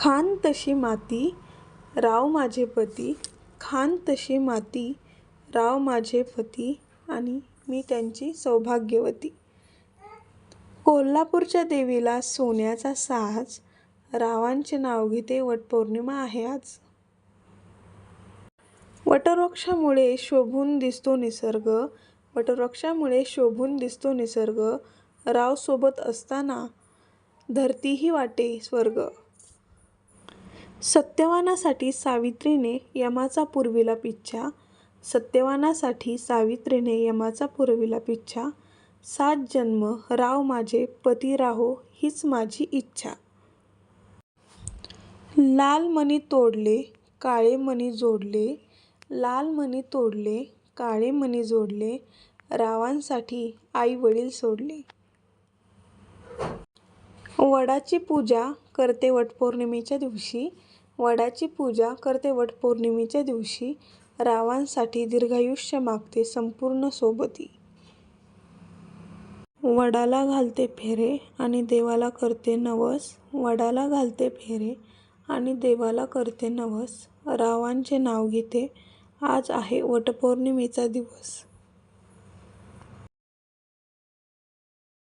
खान तशी माती राव माझे पती. खान तशी माती राव माझे पती आणि मी त्यांची सौभाग्यवती. कोल्हापूरच्या देवीला सोन्याचा साज रावांचे नाव घेते वटपौर्णिमा आहे आज. वटवृक्षामुळे शोभून दिसतो निसर्ग वटवृक्षामुळे शोभून दिसतो निसर्ग राव सोबत असताना धरतीही वाटे स्वर्ग. सत्यवानासाठी सावित्रीने यमाचा पुरविला पिच्छा सत्यवानासाठी सावित्रीने यमाचा पुरविला पिच्छा सात जन्म राव माझे पती राहो हीच माझी इच्छा. लाल मणी तोडले काळे मणी जोडले लाल मणी तोडले काळे मणी जोडले रावांसाठी आई वडील सोडले. वडाची पूजा करते वटपौर्णिमेच्या दिवशी वडाची पूजा करते वटपौर्णिमेच्या दिवशी. रावांसाठी दीर्घायुष्य मागते संपूर्ण सोबती. वडाला घालते फेरे आणि देवाला करते नवस. वडाला घालते फेरे आणि देवाला करते नवस. रावांचे नाव घेते आज आहे वटपौर्णिमेचा दिवस.